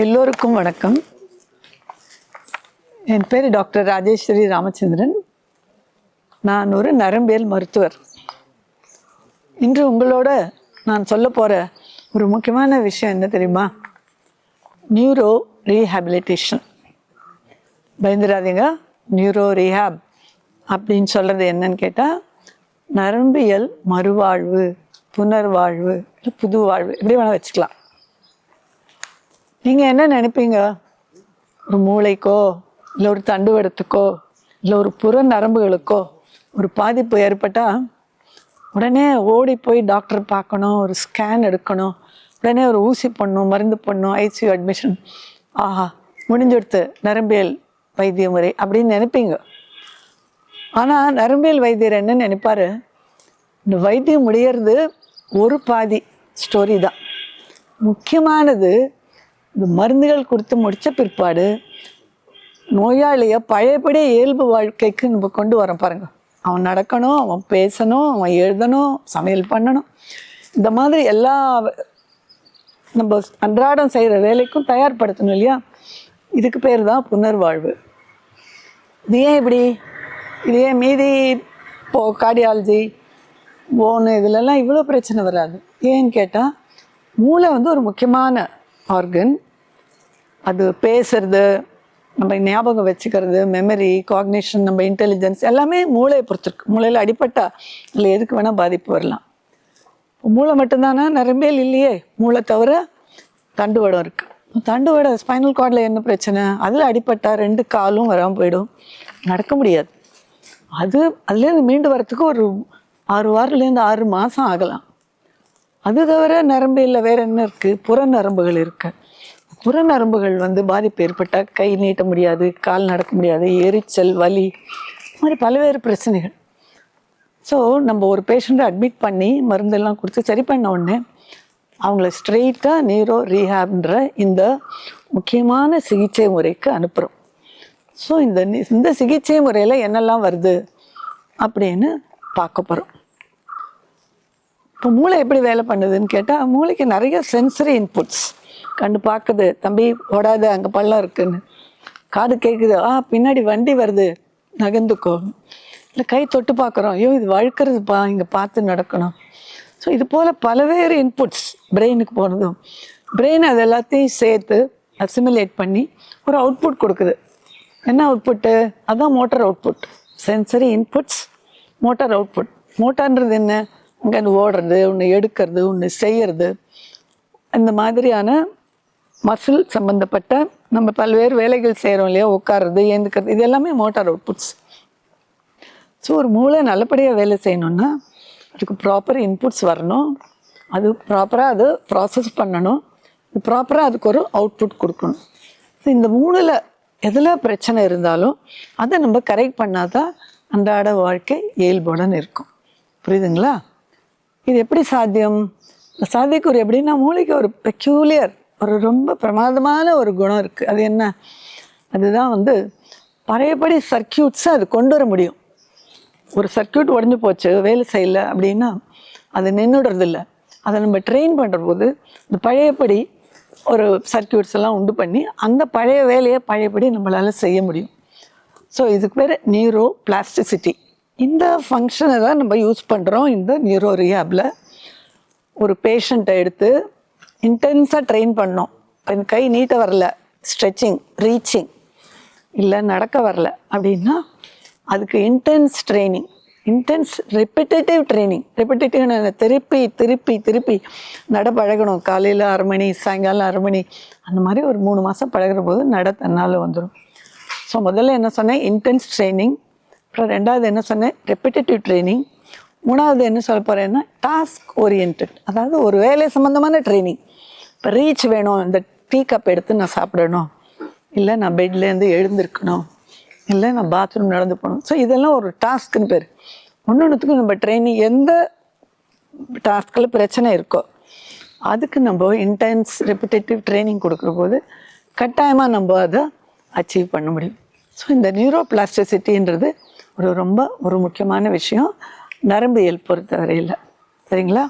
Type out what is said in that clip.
எல்லோருக்கும் வணக்கம். என் பேர் டாக்டர் ராஜேஸ்வரி ராமச்சந்திரன். நான் ஒரு நரம்பியல் மருத்துவர். இன்று உங்களோட நான் சொல்ல போகிற ஒரு முக்கியமான விஷயம் என்ன தெரியுமா? Neuro rehabilitation. பயந்துடாதீங்க நியூரோ ரீஹாப் அப்படின்னு சொல்கிறது என்னன்னு கேட்டால் நரம்பியல் மறுவாழ்வு புனர்வாழ்வு இல்லை புது வாழ்வு எப்படி வேணால் வச்சுக்கலாம். நீங்கள் என்ன நினைப்பீங்க? ஒரு மூளைக்கோ இல்லை ஒரு தண்டுவடத்துக்கோ இல்லை ஒரு புற நரம்புகளுக்கோ ஒரு பாதிப்பு ஏற்பட்டால் உடனே ஓடி போய் டாக்டர் பார்க்கணும் ஒரு ஸ்கேன் எடுக்கணும் உடனே ஒரு ஊசி பண்ணும் மருந்து பண்ணும் ஐசியூ அட்மிஷன் ஆஹா முடிஞ்செடுத்து நரம்பியல் வைத்திய முறை அப்படின்னு நினைப்பீங்க. ஆனால் நரம்பியல் வைத்தியர் என்ன நினைப்பாரு? இந்த வைத்தியம் முடியறது ஒரு பாதி ஸ்டோரி தான். முக்கியமானது இந்த மருந்துகள் கொடுத்து முடித்த பிற்பாடு நோயாளியை பழையபடி இயல்பு வாழ்க்கைக்கு நம்ம கொண்டு வரோம் பாருங்க. அவன் நடக்கணும் அவன் பேசணும் அவன் எழுதணும் சமையல் பண்ணணும். இந்த மாதிரி எல்லா நம்ம அன்றாடம் செய்கிற வேலைக்கும் தயார்படுத்தணும் இல்லையா? இதுக்கு பேர் தான் புனர்வாழ்வு. இது ஏன் இப்படி? இது ஏன் மீதி இப்போ கார்டியாலஜி போனு இதுலலாம் இவ்வளோ பிரச்சனை வராது. ஏன்னு கேட்டால் மூளை வந்து ஒரு முக்கியமான ஆர்கன் அது பேசுறது நம்ம ஞாபகம் வச்சுக்கிறது மெமரி காக்னிஷன் நம்ம இன்டெலிஜென்ஸ் எல்லாமே மூளையை பொறுத்திருக்கு. மூளையில் அடிப்பட்டா இல்லை எதுக்கு வேணால் பாதிப்பு வரலாம். மூளை மட்டும்தானா? நரம்பியல் இல்லையே. மூளை தவிர தண்டுவடம் இருக்குது தண்டுவடம் ஸ்பைனல் கார்டில் என்ன பிரச்சனை? அதில் அடிப்பட்டா ரெண்டு காலும் வராமல் போயிடும். நடக்க முடியாது. அது அதுலேருந்து மீண்டு வரத்துக்கு ஒரு ஆறு வாரத்துலேருந்து ஆறு மாதம் ஆகலாம். அது தவிர நரம்பு இல்லை வேற என்ன இருக்குது புற நரம்புகள் இருக்கு. புற நரம்புகள் வந்து பாதிப்பு ஏற்பட்டால் கை நீட்ட முடியாது கால் நடக்க முடியாது எரிச்சல் வலி மாதிரி பல்வேறு பிரச்சனைகள். ஸோ நம்ம ஒரு பேஷண்ட்டை அட்மிட் பண்ணி மருந்தெல்லாம் கொடுத்து சரி பண்ண உடனே அவங்கள ஸ்ட்ரெயிட்டாக நீரோ ரீஹாப்ன்ற இந்த முக்கியமான சிகிச்சை முறைக்கு அனுப்புகிறோம் ஸோ இந்த இந்த சிகிச்சை முறையில் என்னெல்லாம் வருது அப்படின்னு பார்க்க போகிறோம் இப்போ மூளை எப்படி வேலை பண்ணுதுன்னு கேட்டால் மூளைக்கு நிறைய சென்சரி இன்புட்ஸ் கண்டு பார்க்குது தம்பி ஓடாத அங்கே பள்ளம் இருக்குன்னு. காது கேட்குது ஆ பின்னாடி வண்டி வருது நகர்ந்துக்கோ. இல்லை கை தொட்டு பார்க்குறோம் ஐயோ இது வழுக்கிறதுப்பா இங்கே பார்த்து நடக்கணும். ஸோ இது போல் பல்வேறு இன்புட்ஸ் பிரெயினுக்கு போனதும். பிரெயின் அது எல்லாத்தையும் சேர்த்து அசிமுலேட் பண்ணி ஒரு அவுட்புட் கொடுக்குது. என்ன அவுட்புட்டு அதுதான் motor output sensory inputs motor output மோட்டார்ன்றது என்ன? அங்கே ஓடுறது ஒன்று எடுக்கிறது ஒன்று செய்கிறது இந்த மாதிரியான மசில் சம்மந்தப்பட்ட நம்ம பல்வேறு வேலைகள் செய்கிறோம் இல்லையா? உட்காருறது ஏந்துக்கிறது இது எல்லாமே மோட்டார் அவுட்புட்ஸ் ஸோ ஒரு மூளை நல்லபடியாக வேலை செய்யணும்னா அதுக்கு ப்ராப்பர் இன்புட்ஸ் வரணும். அது ப்ராப்பராக அது ப்ராசஸ் பண்ணணும். ப்ராப்பராக அதுக்கு ஒரு அவுட்புட் கொடுக்கணும். ஸோ இந்த மூணில் எதில் பிரச்சனை இருந்தாலும் அதை நம்ம கரெக்ட் பண்ணாதான் அன்றாட வாழ்க்கை இயல்புடன் இருக்கும் புரியுதுங்களா? இது எப்படி சாத்தியம்? சாத்தியக்கூறு எப்படின்னா மூளைக்கு ஒரு பெக்யூலியர் ஒரு ரொம்ப பிரமாதமான ஒரு குணம் இருக்குது அது என்ன? அதுதான் வந்து பழையபடி சர்க்கியூட்ஸை அது கொண்டு வர முடியும். ஒரு சர்க்கியூட் உடஞ்சி போச்சு வேலை செய்யல அப்படின்னா அது நின்றுடுறதில்லை அதை நம்ம ட்ரெயின் பண்ணுற போது இந்த பழையபடி ஒரு சர்க்கியூட்ஸ் எல்லாம் உண்டு பண்ணி அந்த பழைய வேலையை பழையபடி நம்மளால் செய்ய முடியும். ஸோ இதுக்கு பேர் நியூரோ பிளாஸ்டிசிட்டி இந்த ஃபங்க்ஷனை தான் நம்ம யூஸ் பண்ணுறோம் இந்த நியூரோ ரியாபில் ஒரு பேஷண்ட்டை எடுத்து இன்டென்ஸாக ட்ரெயின் பண்ணோம். என் கை நீட்ட வரல. ஸ்ட்ரெச்சிங் ரீச்சிங் இல்லை நடக்க வரல. அப்படின்னா அதுக்கு intense training intense repetitive training ரெப்பிட்டேட்டிவ்னு திருப்பி திருப்பி திருப்பி. நட பழகணும். காலையில் அரை மணி சாயங்காலம் அரை மணி. அந்த மாதிரி ஒரு மூணு மாதம் பழகுற போது நட தன்னால் வந்துடும் ஸோ முதல்ல என்ன சொன்னேன்? இன்டென்ஸ் ட்ரைனிங் அப்புறம் ரெண்டாவது என்ன சொன்னேன்? ரெப்பிட்டேட்டிவ் ட்ரைனிங் மூணாவது என்ன சொல்ல போகிறேன்னா டாஸ்க் ஓரியன்ட் அதாவது ஒரு வேலை சம்மந்தமான ட்ரைனிங் இப்போ ரீச் வேணும். இந்த டீ கப் எடுத்து நான் சாப்பிடணும். இல்லை நான் பெட்லேருந்து எழுந்திருக்கணும். இல்லை நான் பாத்ரூம் நடந்து போகணும். ஸோ இதெல்லாம் ஒரு டாஸ்க்குன்னு பேர். ஒன்று ஒன்றுத்துக்கும் நம்ம ட்ரைனிங் எந்த டாஸ்கில் பிரச்சனை இருக்கோ அதுக்கு நம்ம இன்டென்ஸ் ரெப்பிட்டேட்டிவ் ட்ரைனிங் கொடுக்குற போது கட்டாயமாக நம்ம அதை அச்சீவ் பண்ண முடியும். ஸோ இந்த நியூரோ பிளாஸ்டிசிட்டின்றது ஒரு ரொம்ப ஒரு முக்கியமான விஷயம் நரம்பியல் பொறுத்தவரையில். சரிங்களா?